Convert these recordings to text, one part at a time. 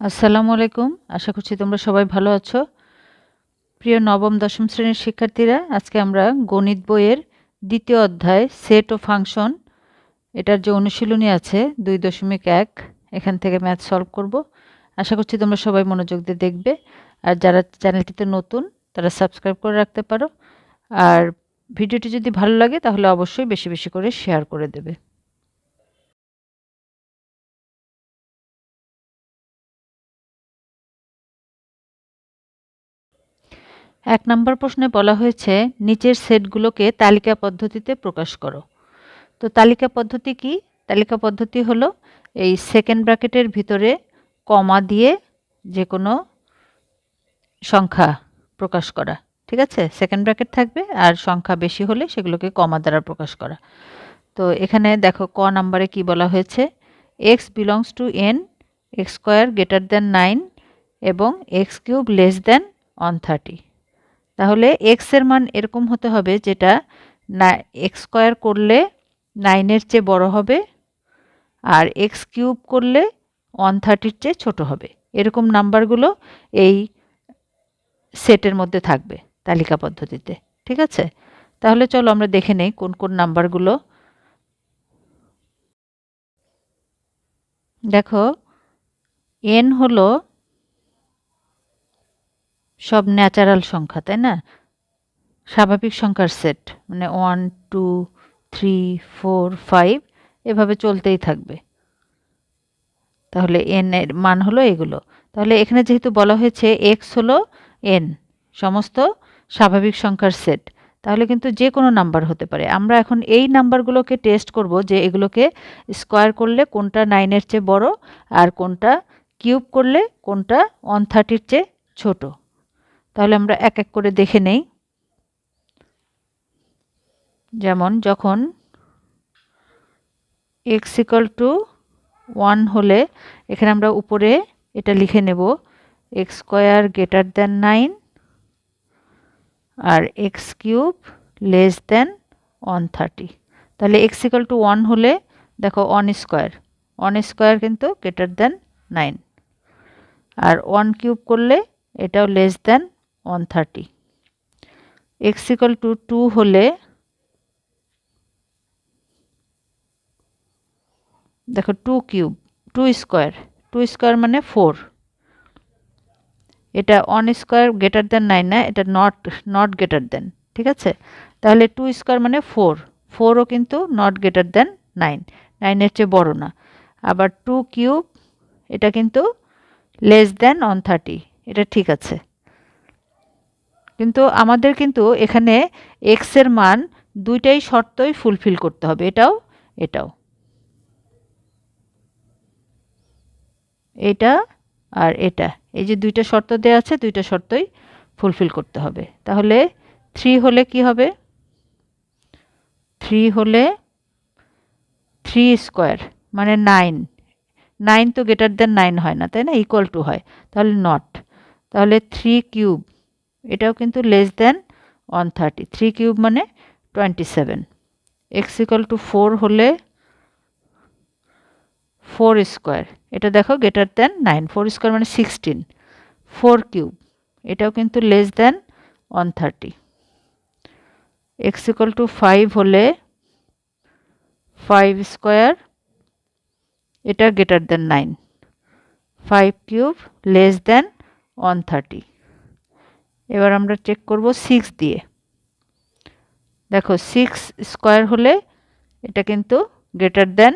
আসসালামু আলাইকুম। আশা করছি তোমরা সবাই ভালো আছো। প্রিয় নবম, দশম শ্রেণির শিক্ষার্থীরা, আজকে আমরা গণিত বইয়ের দ্বিতীয় অধ্যায় সেট ও ফাংশন এটার যে অনুশীলনী আছে, দুই দশমিক এক, এখান থেকে ম্যাথ সলভ করব। আশা করছি তোমরা সবাই মনোযোগ দিয়ে দেখবে। আর যারা চ্যানেলটিতে নতুন, তারা সাবস্ক্রাইব করে রাখতে পারো। আর ভিডিওটি যদি ভালো লাগে, তাহলে অবশ্যই বেশি বেশি করে শেয়ার করে দেবে। এক নম্বর প্রশ্নে বলা হয়েছে, নিচের সেটগুলোকে তালিকা পদ্ধতিতে প্রকাশ করো। তো তালিকা পদ্ধতি কি? তালিকা পদ্ধতি হলো এই সেকেন্ড ব্র্যাকেটের ভিতরে কমা দিয়ে যে কোনো সংখ্যা প্রকাশ করা, ঠিক আছে? সেকেন্ড ব্র্যাকেট থাকবে আর সংখ্যা বেশি হলে সেগুলোকে কমা দ্বারা প্রকাশ করা। তো এখানে দেখো ক নাম্বারে কি বলা হয়েছে? X belongs to N x square greater than nine এবং x cube less than one thirty তাহলে এক্সের মান এরকম হতে হবে যেটা না এক্স স্কোয়ার করলে নাইনের চেয়ে বড় হবে আর এক্স কিউব করলে ওয়ান থার্টির চেয়ে ছোট হবে। এরকম নাম্বারগুলো এই সেটের মধ্যে থাকবে তালিকা পদ্ধতিতে। ঠিক আছে? তাহলে চলো আমরা দেখে নেই কোন কোন নাম্বারগুলো দেখো এন হলো সব ন্যাচারাল সংখ্যা, তাই না? স্বাভাবিক সংখ্যার সেট মানে one two three four five এভাবে চলতেই থাকবে। তাহলে এন এর মান হলো এগুলো। তাহলে এখানে যেহেতু বলা হয়েছে এক্স হলো এন সমস্ত স্বাভাবিক সংখ্যার সেট তাহলে কিন্তু যে কোনো নাম্বার হতে পারে। আমরা এখন এই নাম্বারগুলোকে টেস্ট করব যে এগুলোকে স্কোয়ার করলে কোনটা নাইনের চেয়ে বড় আর কোনটা কিউব করলে কোনটা ওয়ান থার্টির চেয়ে ছোটো। তাহলে আমরা এক এক করে দেখে নেই। যেমন যখন এক্স ইকাল টু ওয়ান হলে এখানে আমরা উপরে এটা লিখে নেব x square greater than nine আর x cube less than one thirty তাহলে এক্স ইকাল টু ওয়ান হলে দেখো ওয়ান স্কোয়ার ওয়ান স্কোয়ার কিন্তু গ্রেটার দেন নাইন আর ওয়ান কিউব করলে এটাও less than one thirty x equal to two হলে, দেখো two cube two square two square মানে ফোর এটা one square greater than nine না, এটা নট নট গ্রেটার দেন ঠিক আছে? তাহলে টু স্কোয়ার মানে ফোর ফোরও কিন্তু নট গ্রেটার দেন নাইন নাইনের চেয়ে বড় না। আবার টু কিউব এটা কিন্তু লেস দেন ওয়ান থার্টি এটা ঠিক আছে। কিন্তু আমাদের কিন্তু এখানে এক্সের মান দুইটাই শর্তই ফুলফিল করতে হবে। এটাও এটাও। এটা আর এটা। এই যে দুইটা শর্ত দেওয়া আছে, দুইটা শর্তই ফুলফিল করতে হবে। তাহলে থ্রি হলে কি হবে? থ্রি হলে থ্রি স্কোয়ার মানে নাইন নাইন তো গ্রেটার দেন নাইন হয় না, তাই না? ইকুয়াল টু হয়। তাহলে নট তাহলে থ্রি কিউব এটাও কিন্তু less than one thirty three cube মানে twenty seven x equal to four হলে ফোর স্কোয়ার এটা দেখো greater than nine four square মানে সিক্সটিন ফোর কিউব এটাও কিন্তু less than one thirty x equal to five হলে ফাইভ স্কোয়ার এটা greater than nine five cube less than one thirty এবার আমরা চেক করব সিক্স দিয়ে। দেখো সিক্স স্কোয়ার হলে এটা কিন্তু greater than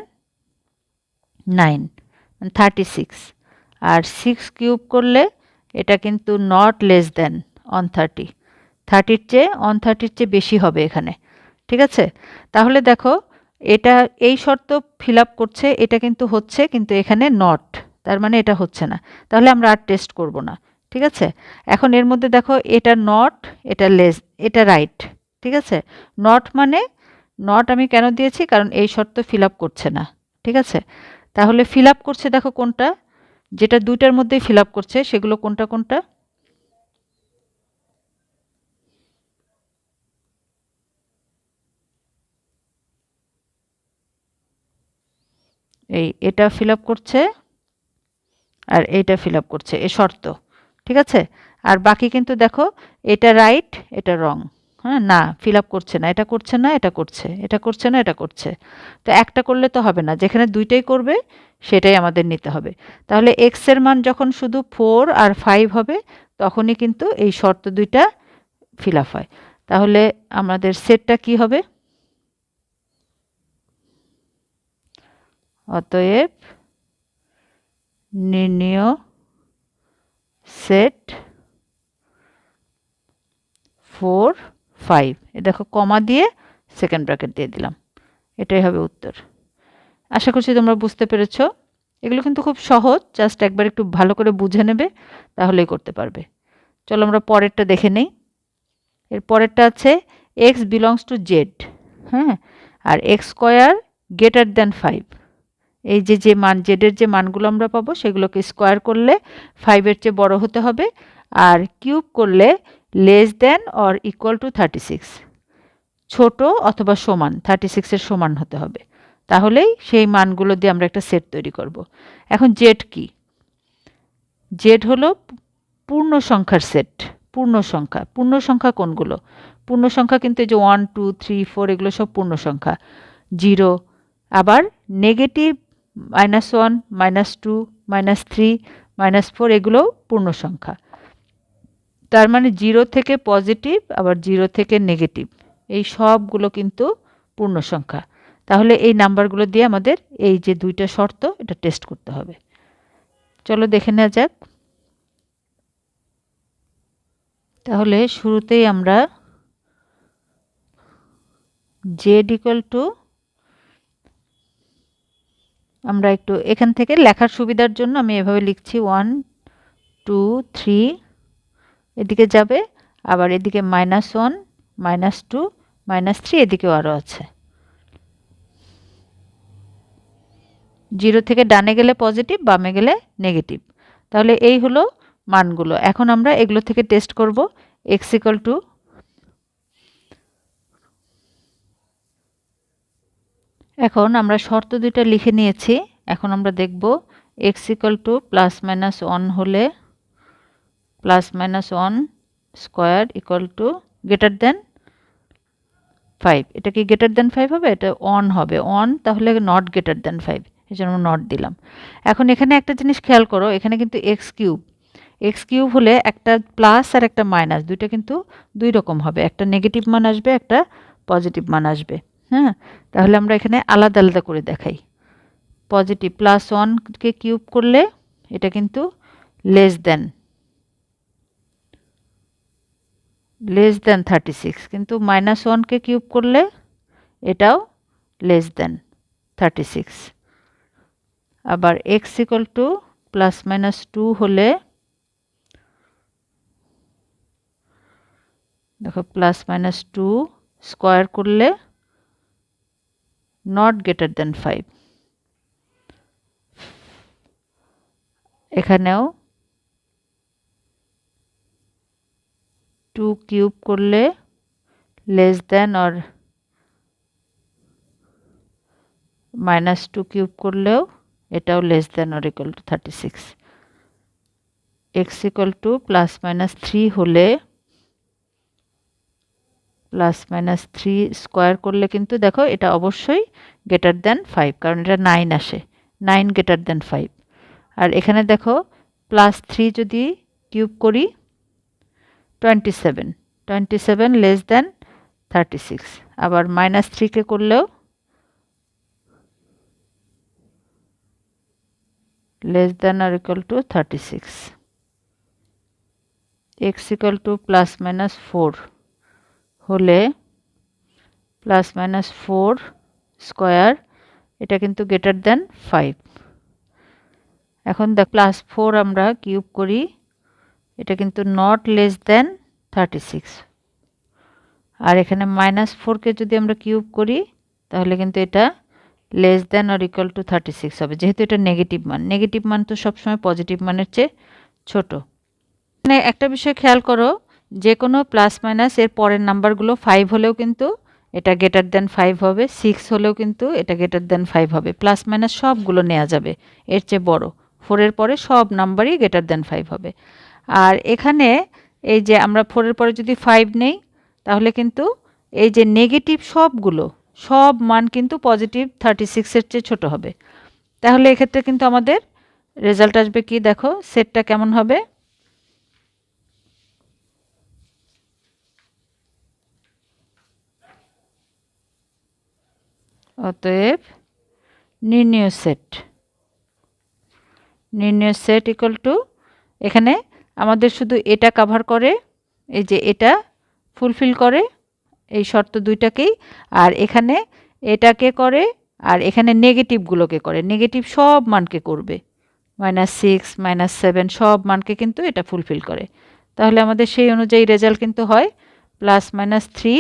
nine thirty six আর সিক্স কিউব করলে এটা কিন্তু not less than one thirty থার্টির চেয়ে অন থার্টির চেয়ে বেশি হবে এখানে। ঠিক আছে? তাহলে দেখো এটা, এই শর্ত ফিল আপ করছে, এটা কিন্তু হচ্ছে, কিন্তু এখানে নট তার মানে এটা হচ্ছে না। তাহলে আমরা আর টেস্ট করব না। ঠিক আছে? এখন এর মধ্যে দেখো এটা নট এটা লেস এটা রাইট ঠিক আছে? নট মানে নট আমি কেন দিয়েছি? কারণ এই শর্ত ফিল আপ করছে না, ঠিক আছে? তাহলে ফিল আপ করছে দেখো কোনটা? যেটা দুইটার মধ্যেই ফিল আপ করছে, সেগুলো কোনটা কোনটা? এই এটা ফিল আপ করছে আর এইটা ফিল আপ করছে, এ শর্ত। ঠিক আছে? আর বাকি কিন্তু দেখো, এটা রাইট এটা রং হ্যাঁ না ফিল আপ করছে না, এটা করছে না, এটা করছে এটা করছে না, এটা করছে। তো একটা করলে তো হবে না, যেখানে দুইটাই করবে, সেটাই আমাদের নিতে হবে। তাহলে এক্সের মান যখন শুধু ফোর আর ফাইভ হবে, তখনই কিন্তু এই শর্ত দুইটা ফিল আপ হয়। তাহলে আমাদের সেটটা কি হবে? অতএব নির্ণীয় সেট ফোর ফাইভ। এ দেখো কমা দিয়ে সেকেন্ড ব্র্যাকেট দিয়ে দিলাম। এটাই হবে উত্তর। আশা করছি তোমরা বুঝতে পেরেছ। এগুলো কিন্তু খুব সহজ, জাস্ট একবার একটু ভালো করে বুঝে নেবে, তাহলেই করতে পারবে। চলো আমরা পরেরটা দেখে নেই। এর পরেরটা আছে এক্স বিলংস টু জেড হ্যাঁ? আর x square greater than five. এই যে যে মান জেডের যে মানগুলো আমরা পাবো, সেগুলোকে স্কোয়ার করলে ফাইভের চেয়ে বড় হতে হবে, আর কিউব করলে less than or equal to thirty six ছোটো অথবা সমান থার্টি সিক্সের সমান হতে হবে। তাহলেই সেই মানগুলো দিয়ে আমরা একটা সেট তৈরি করব। এখন জেড কি? জেড হলো পূর্ণ সংখ্যার সেট পূর্ণ সংখ্যা পূর্ণ সংখ্যা কোনগুলো? পূর্ণ সংখ্যা কিন্তু এই যে ওয়ান টু থ্রি ফোর এগুলো সব পূর্ণ সংখ্যা জিরো আবার negative minus one minus two minus three minus four এগুলোও পূর্ণ সংখ্যা তার মানে জিরো থেকে পজিটিভ আবার জিরো থেকে নেগেটিভ এই সবগুলো কিন্তু পূর্ণ সংখ্যা তাহলে এই নাম্বারগুলো দিয়ে আমাদের এই যে দুইটা শর্ত, এটা টেস্ট করতে হবে। চলো দেখে নেওয়া যাক। তাহলে শুরুতেই আমরা জেড ইকুয়াল টু আমরা একটু এখান থেকে লেখার সুবিধার জন্য আমি এভাবে লিখছি ওয়ান টু থ্রি এদিকে যাবে, আবার এদিকে minus one minus two minus three এদিকেও আরও আছে। জিরো থেকে ডানে গেলে পজিটিভ বামে গেলে নেগেটিভ তাহলে এই হলো মানগুলো। এখন আমরা এগুলো থেকে টেস্ট করব। এক্স ইকাল টু এখন আমরা শর্ত দুইটা লিখে নিয়েছি। এখন আমরা দেখব x equal to plus minus one হলে plus minus one square equal to greater than five এটা কি গ্রেটার দেন ফাইভ হবে? এটা অন হবে। অন তাহলে নট গ্রেটার দেন ফাইভ এই জন্য নট দিলাম। এখন এখানে একটা জিনিস খেয়াল করো, এখানে কিন্তু এক্স কিউব এক্স কিউব হলে একটা প্লাস আর একটা মাইনাস দুইটা কিন্তু দুই রকম হবে। একটা নেগেটিভ মান আসবে, একটা পজিটিভ মান আসবে। হ্যাঁ? তাহলে আমরা এখানে আলাদা আলাদা করে দেখাই। পজিটিভ প্লাস ওয়ানকে কিউব করলে এটা কিন্তু less than less than thirty six কিন্তু মাইনাস ওয়ানকে কিউব করলে এটাও লেস দেন থার্টি সিক্স আবার x equal to plus minus two হলে, দেখো প্লাস মাইনাস টু স্কোয়ার করলে নট গ্রেটার দেন ফাইভ এখানেও টু কিউব করলে less than or minus two cube করলেও এটাও less than or equal to thirty six x equal to plus minus three হলে plus minus three square করলে কিন্তু দেখো এটা অবশ্যই গ্রেটার দেন ফাইভ কারণ এটা নাইন আসে। নাইন গ্রেটার দেন ফাইভ আর এখানে দেখো প্লাস থ্রি যদি কিউব করি twenty seven twenty seven less than thirty six আবার মাইনাস থ্রিকে করলেও less than or equal to thirty six x equal to plus minus four হলে প্লাস মাইনাস ফোর স্কোয়ার এটা কিন্তু গ্রেটার দেন ফাইভ এখন দেখ প্লাস ফোর আমরা cube করি, এটা কিন্তু not less than thirty six আর এখানে মাইনাস ফোরকে যদি আমরা কিউব করি, তাহলে কিন্তু এটা less than or equal to thirty six হবে। যেহেতু এটা নেগেটিভ মান নেগেটিভ মান তো সবসময় পজিটিভ মানের চেয়ে ছোট। মানে একটা বিষয় খেয়াল করো যে কোনো প্লাস মাইনাস এর পরের নাম্বারগুলো ফাইভ হলেও কিন্তু এটা গ্রেটার দেন ফাইভ হবে সিক্স হলেও কিন্তু এটা গ্রেটার দেন ফাইভ হবে। প্লাস মাইনাস সবগুলো নেওয়া যাবে, এর চেয়ে বড়। ফোরের পরে সব নাম্বারই গ্রেটার দেন ফাইভ হবে। আর এখানে এই যে আমরা ফোরের পরে যদি ফাইভ নেই, তাহলে কিন্তু এই যে নেগেটিভ সবগুলো, সব মান কিন্তু পজিটিভ থার্টি সিক্সের চেয়ে ছোটো হবে। তাহলে এক্ষেত্রে কিন্তু আমাদের রেজাল্ট আসবে কি দেখো সেটটা কেমন হবে? অতএব নির্ণয় সেট নির্ণয় সেট ইকুয়াল টু এখানে আমাদের শুধু এটা কাভার করে, এই যে এটা ফুলফিল করে, এই শর্ত দুইটাকেই, আর এখানে এটাকে করে, আর এখানে নেগেটিভগুলোকে করে। নেগেটিভ সব মানকে করবে। মাইনাস সিক্স মাইনাস সেভেন সব মানকে কিন্তু এটা ফুলফিল করে। তাহলে আমাদের সেই অনুযায়ী রেজাল্ট কিন্তু হয় plus minus three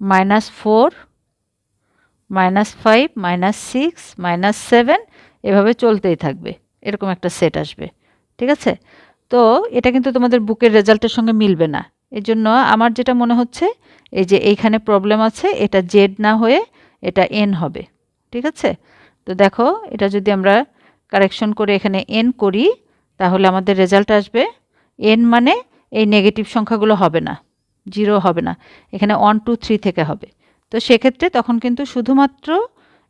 minus four minus five minus six minus seven এভাবে চলতেই থাকবে। এরকম একটা সেট আসবে। ঠিক আছে? তো এটা কিন্তু তোমাদের বুকের রেজাল্টের সঙ্গে মিলবে না। এই জন্য আমার যেটা মনে হচ্ছে, এই যে এইখানে প্রবলেম আছে, এটা জেড না হয়ে এটা এন হবে। ঠিক আছে? তো দেখো, এটা যদি আমরা কারেকশন করে এখানে এন করি, তাহলে আমাদের রেজাল্ট আসবে। এন মানে এই নেগেটিভ সংখ্যাগুলো হবে না। জিরো হবে না। এখানে ওয়ান টু থ্রি থেকে হবে। তো সেক্ষেত্রে তখন কিন্তু শুধুমাত্র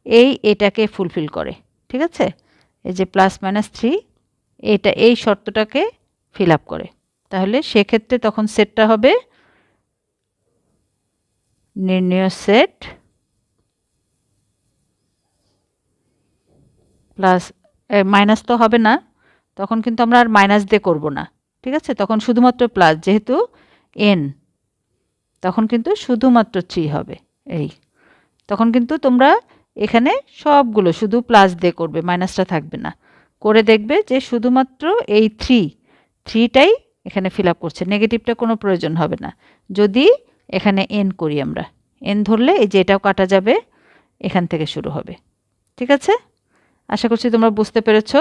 এই এটাকে ফুলফিল করে। ঠিক আছে? এই যে প্লাস মাইনাস থ্রি এটা এই শর্তটাকে ফিল আপ করে। তাহলে সেক্ষেত্রে তখন সেটটা হবে নির্ণয় সেট প্লাস মাইনাস তো হবে না। তখন কিন্তু আমরা আর মাইনাস দিয়ে করব না। ঠিক আছে? তখন শুধুমাত্র প্লাস যেহেতু এন তখন কিন্তু শুধুমাত্র থ্রি হবে, এই। তখন কিন্তু তোমরা এখানে সবগুলো শুধু প্লাস দিয়ে করবে মাইনাসটা থাকবে না। করে দেখবে যে শুধুমাত্র এই থ্রি থ্রিটাই এখানে ফিল আপ করছে। নেগেটিভটা কোনো প্রয়োজন হবে না। যদি এখানে এন করি আমরা এন ধরলে এই যে এটাও কাটা যাবে, এখান থেকে শুরু হবে। ঠিক আছে? আশা করছি তোমরা বুঝতে পেরেছ।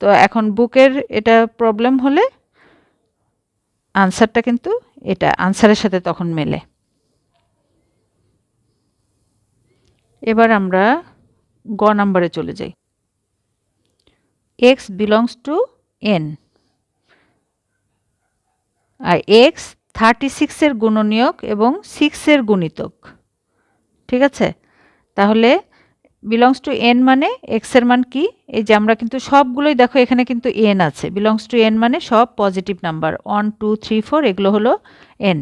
তো এখন বুকের এটা প্রবলেম হলে আনসারটা কিন্তু এটা আনসারের সাথে তখন মেলে। এবার আমরা গ নাম্বারে চলে যাই। এক্স বিলংস টু এন আর এক্স থার্টি সিক্সের গুণনীয়ক এবং সিক্সের গুণিতক। ঠিক আছে? তাহলে বিলংস টু এন মানে এক্সের মান কি? এই যে আমরা কিন্তু সবগুলোই দেখো, এখানে কিন্তু এন আছে। বিলংস টু এন মানে সব positive number one two three four এগুলো হলো এন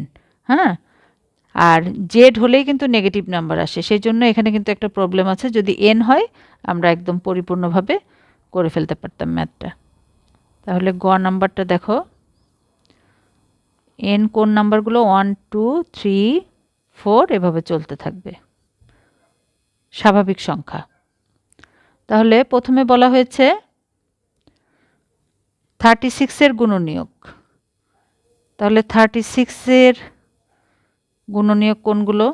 হ্যাঁ? আর জেড হলেই কিন্তু নেগেটিভ নাম্বার আসে। সেই জন্য এখানে কিন্তু একটা প্রবলেম আছে। যদি এন হয়, আমরা একদম পরিপূর্ণভাবে করে ফেলতে পারতাম ম্যাথটা তাহলে গ নাম্বারটা দেখো। এন কোন নাম্বারগুলো? ওয়ান টু থ্রি ফোর এভাবে চলতে থাকবে। স্বাভাবিক সংখ্যা। তাহলে প্রথমে বলা হয়েছে থার্টি সিক্সের গুণনীয়ক। তাহলে থার্টি সিক্সের গুণনীয়ক কোনগুলো?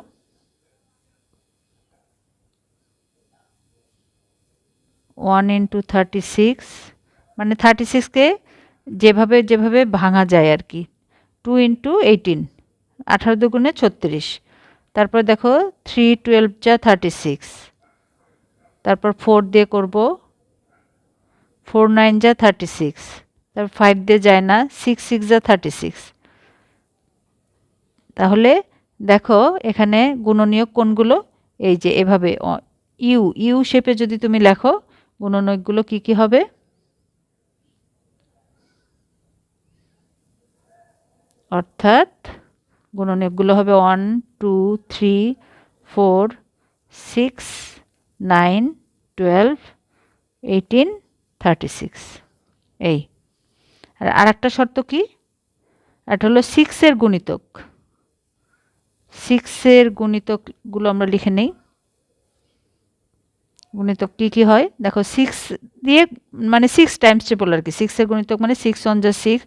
ওয়ান ইন্টু থার্টি সিক্স মানে থার্টি সিক্সকে যেভাবে যেভাবে ভাঙা যায় আর কি। টু ইন্টু এইটিন আঠারো দুগুণে ছত্রিশ। তারপর দেখো থ্রি টুয়েলভ যা থার্টি সিক্স তারপর ফোর দিয়ে করব। ফোর নাইন যা থার্টি সিক্স তারপর ফাইভ দিয়ে যায় না সিক্স সিক্স যা থার্টি সিক্স তাহলে দেখো এখানে গুণনীয়ক কোনগুলো? এই যে এভাবে ইউ ইউ শেপে যদি তুমি লেখো, গুণনীয়কগুলো কি কি হবে? অর্থাৎ গুণনীয়কগুলো হবে one two three four six nine twelve eighteen thirty six এই। আর আরেকটা শর্ত কি? একটা হলো সিক্সের গুণিতক। সিক্সের গুণিতকগুলো আমরা লিখে নেই। গুণিতক কী কী হয়? দেখো সিক্স দিয়ে মানে সিক্স টাইমস ট্রিপল আর কি। সিক্সের গুণিতক মানে সিক্স ওয়ান যা সিক্স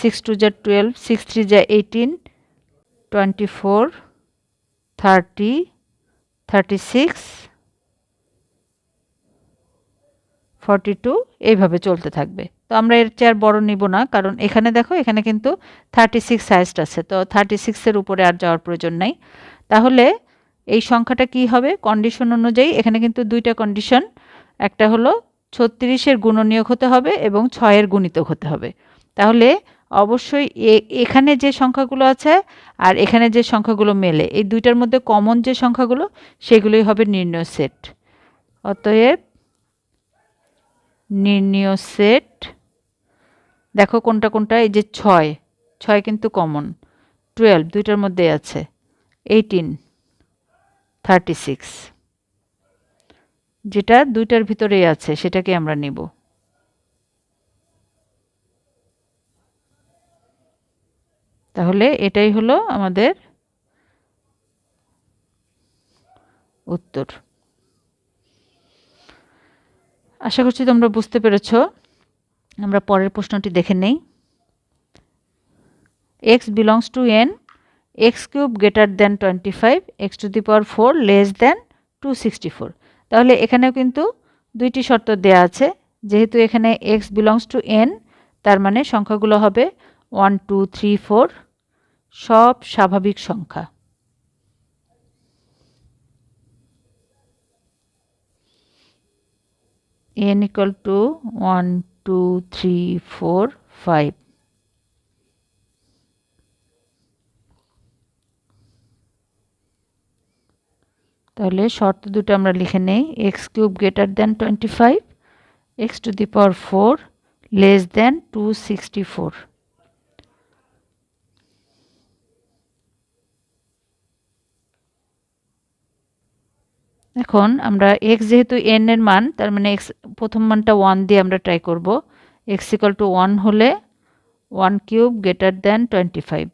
সিক্স টু যা টুয়েলভ সিক্স থ্রি যা eighteen twenty four thirty thirty six forty two এইভাবে চলতে থাকবে। তো আমরা এর চেয়ে আর বড় নিব না, কারণ এখানে দেখো, এখানে কিন্তু থার্টি সিক্স আছে। তো থার্টি সিক্সের উপরে আর যাওয়ার প্রয়োজন নাই। তাহলে এই সংখ্যাটা কি হবে? কন্ডিশন অনুযায়ী এখানে কিন্তু দুইটা কন্ডিশন একটা হলো ছত্রিশের গুণনীয়ক হতে হবে এবং ছয়ের গুণিতক হতে হবে। তাহলে অবশ্যই এখানে যে সংখ্যাগুলো আছে আর এখানে যে সংখ্যাগুলো মেলে, এই দুইটার মধ্যে কমন যে সংখ্যাগুলো, সেগুলোই হবে নির্ণয় সেট অতএব নির্ণয় সেট দেখো কোনটা কোনটা, এই যে ছয় ছয় কিন্তু কমন টুয়েলভ দুইটার মধ্যে আছে এইটিন থার্টি সিক্স যেটা দুইটার ভিতরেই আছে, সেটাকে আমরা নিব। তাহলে এটাই হলো আমাদের উত্তর। আশা করছি তোমরা বুঝতে পেরেছ। আমরা পরের প্রশ্নটি দেখে নেই। X belongs to N x cube greater than twenty five x to the power four less than two sixty four তাহলে এখানেও কিন্তু দুইটি শর্ত দেয়া আছে। যেহেতু এখানে এক্স বিলংস টু এন তার মানে সংখ্যাগুলো হবে ওয়ান টু থ্রি ফোর সব স্বাভাবিক সংখ্যা। n equal to 1 2 3 4 5 তাহলে শর্ত দুটো আমরা লিখে নেই। X cube greater than twenty five x to the power four less than two sixty four এখন আমরা এক্স যেহেতু এন এর মান, তার মানে এক্স প্রথম মানটা ওয়ান দিয়ে আমরা ট্রাই করব। এক্স ইকাল টু ওয়ান হলে one cube greater than twenty five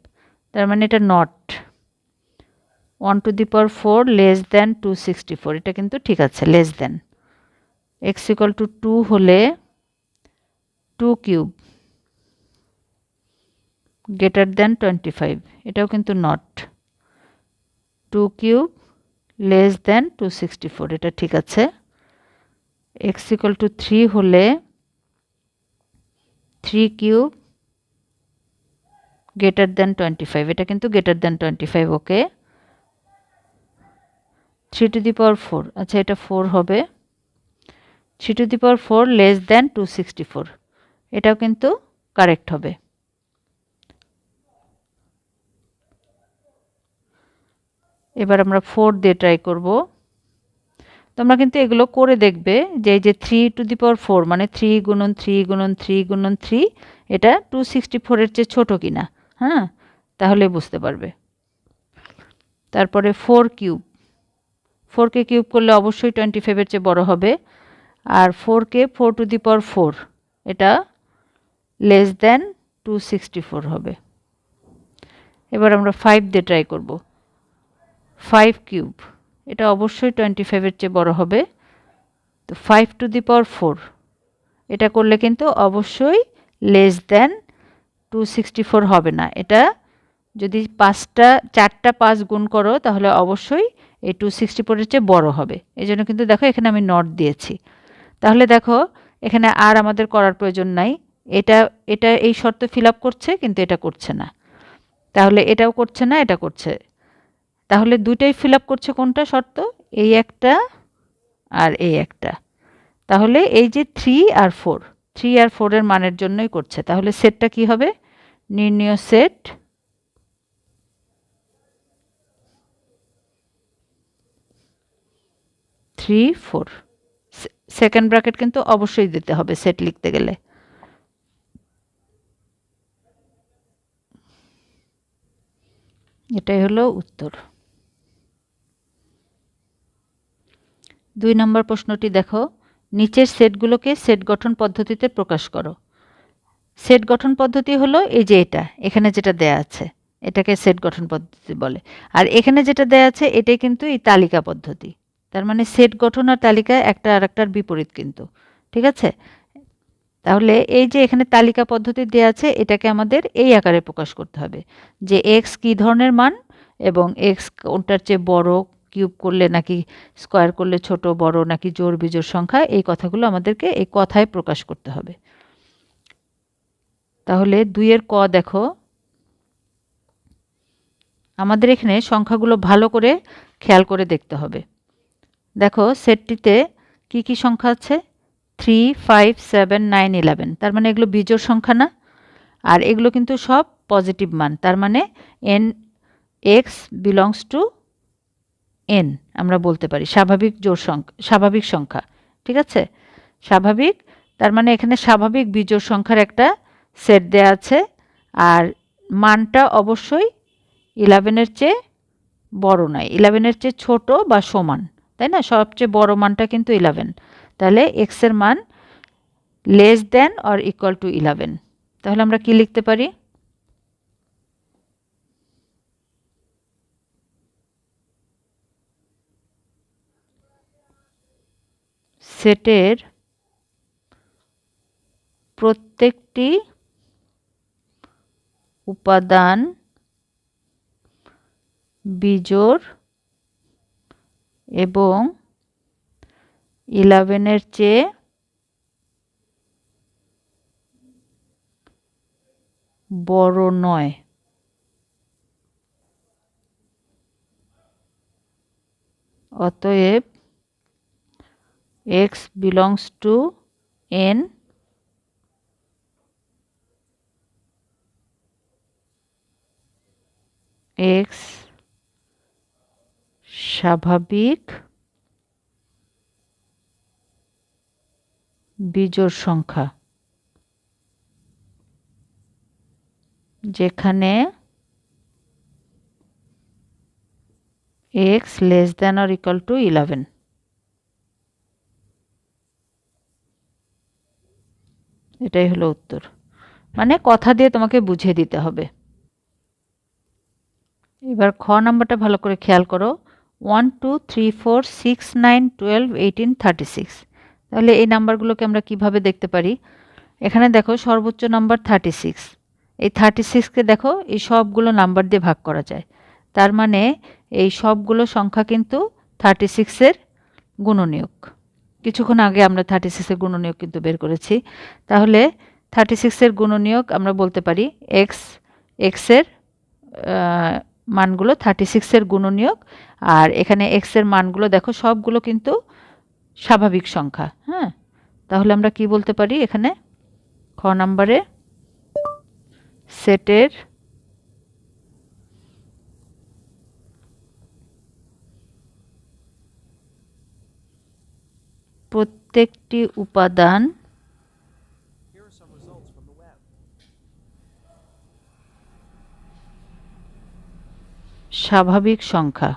তার মানে এটা not one to the power four less than two sixty four এটা কিন্তু ঠিক আছে less than x equal to two হলে two cube greater than twenty five এটাও কিন্তু not two cube less than two sixty four এটা ঠিক আছে। এক্স ইকাল টু থ্রি হলে three cube greater than twenty five এটা কিন্তু greater than twenty five okay three to the power four আচ্ছা এটা ফোর হবে। Three to the power four less than two sixty four এটাও কিন্তু correct হবে। এবার আমরা ফোর দিয়ে ট্রাই করব। তোমরা কিন্তু এগুলো করে দেখবে যে এই যে three to the power four মানে থ্রি গুণন থ্রি গুণন থ্রি গুণন থ্রি এটা টু সিক্সটি ফোরের চেয়ে ছোটো কিনা হ্যাঁ? তাহলে বুঝতে পারবে। তারপরে ফোর কিউব ফোরকে কিউব করলে অবশ্যই টোয়েন্টি ফাইভের চেয়ে বড় হবে। আর ফোরকে four to the power four এটা less than two sixty four হবে। এবার আমরা ফাইভ দিয়ে ট্রাই করব। ফাইভ কিউব এটা অবশ্যই টোয়েন্টি ফাইভের চেয়ে বড় হবে। তো five to the power four এটা করলে কিন্তু অবশ্যই less than two sixty four হবে না। এটা যদি পাঁচটা, চারটা পাঁচ গুণ করো, তাহলে অবশ্যই এই টু সিক্সটি ফোরের চেয়ে বড়ো হবে। এই জন্য কিন্তু দেখো এখানে আমি নট দিয়েছি। তাহলে দেখো, এখানে আর আমাদের করার প্রয়োজন নাই। এটা এটা এই শর্ত ফিল করছে, কিন্তু এটা করছে না। তাহলে এটাও করছে না, এটা করছে। তাহলে দুইটাই ফিল আপ করছে কোনটা শর্ত? এই একটা আর এই একটা। তাহলে এই যে থ্রি আর ফোর থ্রি আর ফোরের মানের জন্যই করছে। তাহলে সেটটা কি হবে? নির্ণয় set three four second bracket কিন্তু অবশ্যই দিতে হবে সেট লিখতে গেলে। এটাই হলো উত্তর। দুই নম্বর প্রশ্নটি দেখো। নিচের সেটগুলোকে সেট গঠন পদ্ধতিতে প্রকাশ করো। সেট গঠন পদ্ধতি হলো এই যে এটা, এখানে যেটা দেয়া আছে, এটাকে সেট গঠন পদ্ধতি বলে। আর এখানে যেটা দেয়া আছে, এটাই কিন্তু এই তালিকা পদ্ধতি। তার মানে সেট গঠন আর তালিকা একটা আর একটার বিপরীত কিন্তু, ঠিক আছে? তাহলে এই যে এখানে তালিকা পদ্ধতি দেওয়া আছে, এটাকে আমাদের এই আকারে প্রকাশ করতে হবে যে এক্স কী ধরনের মান এবং এক্স কোনটার চেয়ে বড় কিউব করলে নাকি স্কোয়ার করলে ছোট, বড়, নাকি জোর বিজোর সংখ্যা, এই কথাগুলো আমাদেরকে এই কথায় প্রকাশ করতে হবে। তাহলে দুইয়ের ক দেখো। আমাদের এখানে সংখ্যাগুলো ভালো করে খেয়াল করে দেখতে হবে। দেখো, সেটটিতে কি কি সংখ্যা আছে? Three, five, seven, nine, eleven. তার মানে এগুলো বিজোড় সংখ্যা না। আর এগুলো কিন্তু সব পজিটিভ মান। তার মানে N x belongs to N আমরা বলতে পারি। স্বাভাবিক জোড় সংখ্যা, স্বাভাবিক সংখ্যা, ঠিক আছে? স্বাভাবিক, তার মানে এখানে স্বাভাবিক বিজোড় সংখ্যার একটা সেট দেয়া আছে, আর মানটা অবশ্যই ইলেভেনের চেয়ে বড় নয়। ইলেভেনের চেয়ে ছোট বা সমান, তাই না? সবচেয়ে বড় মানটা কিন্তু ইলেভেন তাহলে এক্সের মান less than or equal to eleven তাহলে আমরা কি লিখতে পারি? সেটের প্রত্যেকটি উপাদান বিজোড় এবং ইলেভেনের চেয়ে বড় নয়। অতএব x belongs to n x স্বাভাবিক বিজোড় সংখ্যা যেখানে x less than or equal to 11 এটাই হলো উত্তর। মানে কথা দিয়ে তোমাকে বুঝিয়ে দিতে হবে। এবার খ নাম্বারটা ভালো করে খেয়াল করো। One, two, three, four, six, nine, twelve, eighteen, thirty six. তাহলে এই নাম্বারগুলোকে আমরা কীভাবে দেখতে পারি? এখানে দেখো সর্বোচ্চ নাম্বার থার্টি সিক্স। এই থার্টি সিক্সকে দেখো, এই সবগুলো নাম্বার দিয়ে ভাগ করা যায়। তার মানে এই সবগুলো সংখ্যা কিন্তু থার্টি সিক্সের গুণনীয়ক। কিছুক্ষণ আগে আমরা থার্টি সিক্সের গুণনীয়ক কিন্তু বের করেছি। তাহলে থার্টি সিক্সের গুণনীয়ক আমরা বলতে পারি এক্স এক্সের মানগুলো থার্টি সিক্সের গুণনীয়ক। আর এখানে এক্সের মানগুলো দেখো সবগুলো কিন্তু স্বাভাবিক সংখ্যা হ্যাঁ? তাহলে আমরা কি বলতে পারি এখানে? খ নাম্বারে সেটের প্রত্যেকটি উপাদান স্বাভাবিক সংখ্যা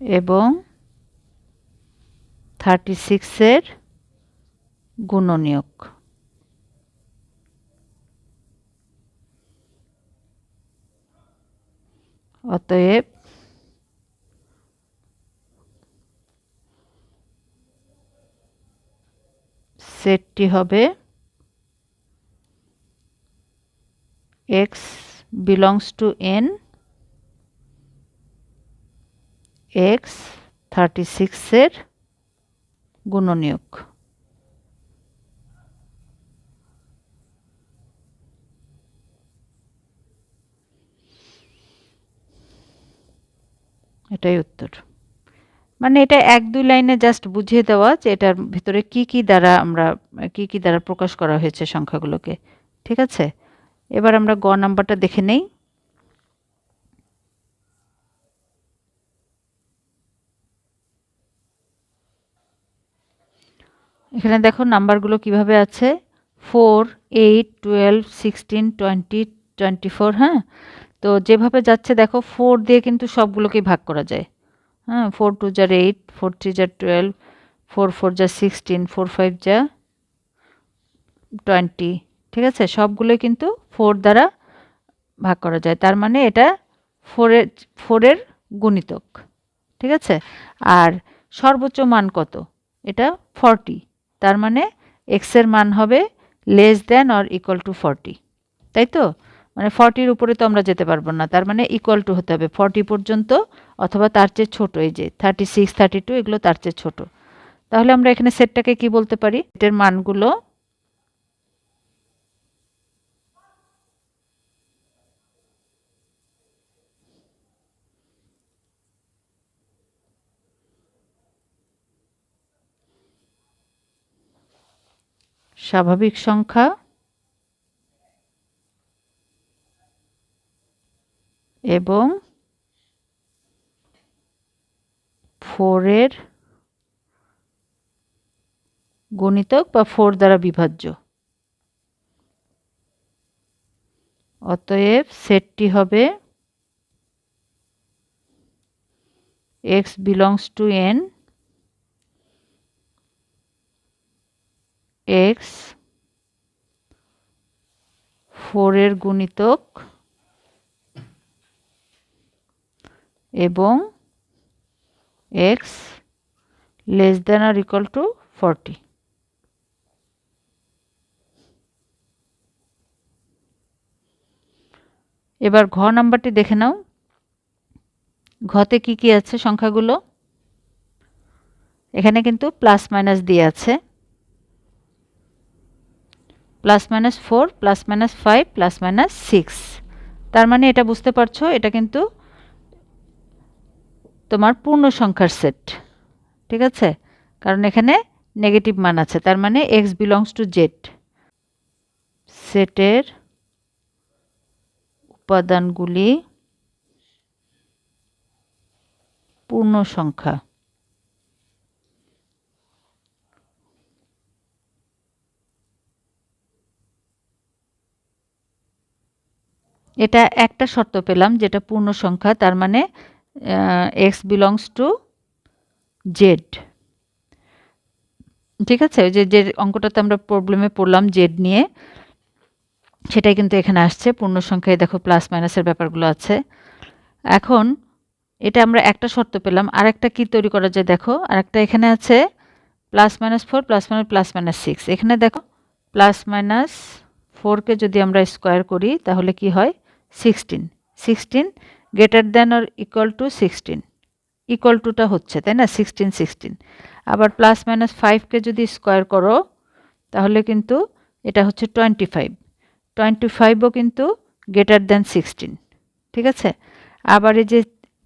এবং থার্টি সিক্সের গুণনীয়ক। অতএব সেটটি হবে x belongs to N x thirty সিক্সের গুণনীয়ক। এটাই উত্তর। মানে এটা এক, দুই লাইনে জাস্ট বুঝিয়ে দেওয়া যে এটার ভিতরে কি কি দ্বারা আমরা, কি কি দ্বারা প্রকাশ করা হয়েছে সংখ্যাগুলোকে। ঠিক আছে? এবার আমরা গ নাম্বারটা দেখে নেই। এখানে দেখো নাম্বারগুলো কীভাবে আছে? Four, eight, twelve, sixteen, twenty twenty four হ্যাঁ? তো যেভাবে যাচ্ছে দেখো, ফোর দিয়ে কিন্তু সবগুলোকেই ভাগ করা যায়। হ্যাঁ ফোর টু যার এইট ফোর থ্রি যার টুয়েলভ ফোর ফোর যা সিক্সটিন ফোর ফাইভ যা টোয়েন্টি ঠিক আছে? সবগুলোই কিন্তু ফোর দ্বারা ভাগ করা যায়। তার মানে এটা ফোরের ফোরের গুণিতক। ঠিক আছে? আর সর্বোচ্চ মান কত? এটা ফর্টি তার মানে এক্সের মান হবে less than or equal to forty তাই তো? মানে ফর্টির উপরে তো আমরা যেতে পারব না। তার মানে ইকুয়াল টু হতে হবে। ফর্টি পর্যন্ত অথবা তার চেয়ে ছোটো, এই যে থার্টি সিক্স থার্টি টু এগুলো তার চেয়ে ছোটো। তাহলে আমরা এখানে সেটটাকে কি বলতে পারি? সেটের মানগুলো স্বাভাবিক সংখ্যা এবং ফোরের গণিতক বা ফোর দ্বারা বিভাজ্য। অতএব সেটটি হবে x belongs to N x ফোরের গুণিতক এবং x less than or equal to forty এবার ঘ নাম্বারটি দেখে নাও। ঘতে কি কি আছে সংখ্যাগুলো? এখানে কিন্তু প্লাস মাইনাস দিয়ে আছে। Plus minus four plus minus five plus minus six তার মানে এটা বুঝতে পারছ, এটা কিন্তু তোমার পূর্ণ সংখ্যার সেট ঠিক আছে? কারণ এখানে নেগেটিভ মান আছে, তার মানে এক্স বিলংস টু জেড সেটের উপাদানগুলি পূর্ণ সংখ্যা এটা একটা শর্ত পেলাম যেটা পূর্ণ সংখ্যা তার মানে এক্স বিলংস টু জেড ঠিক আছে? ওই যে যে অঙ্কটাতে আমরা প্রবলেমে পড়লাম জেড নিয়ে, সেটাই কিন্তু এখানে আসছে। পূর্ণ সংখ্যায় দেখো প্লাস মাইনাসের ব্যাপারগুলো আছে। এখন এটা আমরা একটা শর্ত পেলাম। আর একটা কী তৈরি করা যায় দেখো? আর একটা এখানে আছে plus minus four plus minus plus minus six এখানে দেখো প্লাস মাইনাস ফোরকে যদি আমরা স্কোয়ার করি, তাহলে কি হয়? Sixteen sixteen greater than or equal to sixteen equal টুটা হচ্ছে, তাই না? সিক্সটিন সিক্সটিন আবার প্লাস মাইনাস ফাইভকে যদি স্কোয়ার করো, তাহলে কিন্তু এটা হচ্ছে টোয়েন্টি ফাইভ টোয়েন্টি ফাইভও কিন্তু গ্রেটার দেন সিক্সটিন ঠিক আছে? আবার এই যে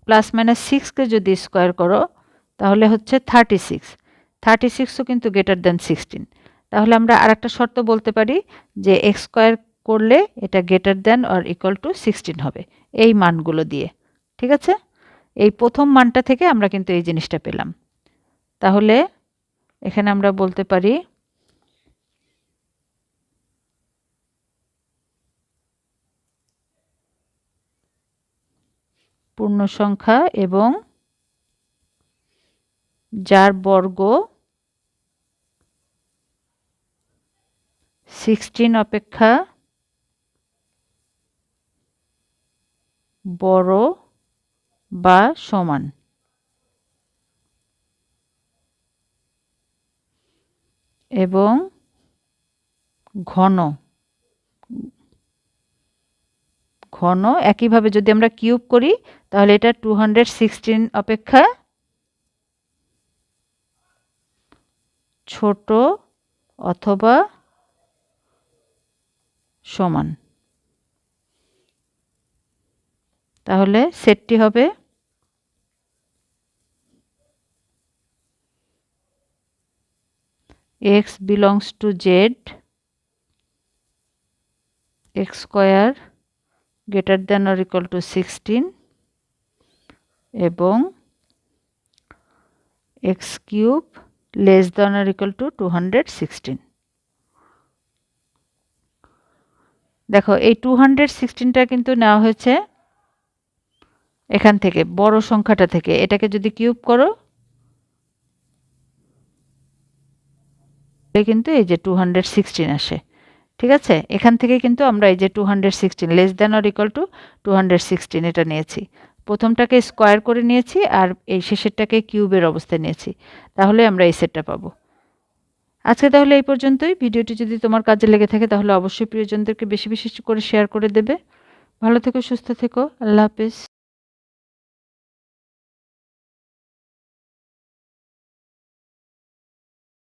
প্লাস মাইনাস সিক্সকে যদি স্কোয়ার করো, তাহলে হচ্ছে থার্টি সিক্স থার্টি সিক্সও কিন্তু গ্রেটার দেন সিক্সটিন তাহলে আমরা আর একটা শর্ত বলতে পারি যে এক্স স্কোয়ার করলে এটা greater than or equal to sixteen হবে। এই মানগুলো দিয়ে, ঠিক আছে? এই প্রথম মানটা থেকে আমরা কিন্তু এই জিনিসটা পেলাম। তাহলে এখানে আমরা বলতে পারি, পূর্ণ সংখ্যা এবং যার বর্গ সিক্সটিন অপেক্ষা বড় বা সমান? এবং ঘন? ঘন একইভাবে যদি আমরা কিউব করি, তাহলে এটা টু হান্ড্রেড সিক্সটিন অপেক্ষা ছোট অথবা সমান। তাহলে সেটটি হবে x belongs to Z x square greater than or equal to sixteen এবং x cube less than or equal to two hundred sixteen দেখো, এই টু হান্ড্রেড সিক্সটিনটা কিন্তু নেওয়া হয়েছে এখান থেকে, বড় সংখ্যাটা থেকে। এটাকে যদি কিউব করো কিন্তু এই যে টু হান্ড্রেড সিক্সটিন আসে। ঠিক আছে? এখান থেকে কিন্তু আমরা এই যে two hundred sixteen less than or equal to two hundred sixteen এটা নিয়েছি। প্রথমটাকে স্কোয়ার করে নিয়েছি আর এই শেষেরটাকে কিউবের অবস্থায় নিয়েছি। তাহলে আমরা এই সেটটা পাবো। আজকে তাহলে এই পর্যন্তই। ভিডিওটি যদি তোমার কাজে লেগে থাকে, তাহলে অবশ্যই প্রিয়জনদেরকে বেশি বেশি করে শেয়ার করে দেবে। ভালো থেকো, সুস্থ থেকো। আল্লাহ হাফেজ।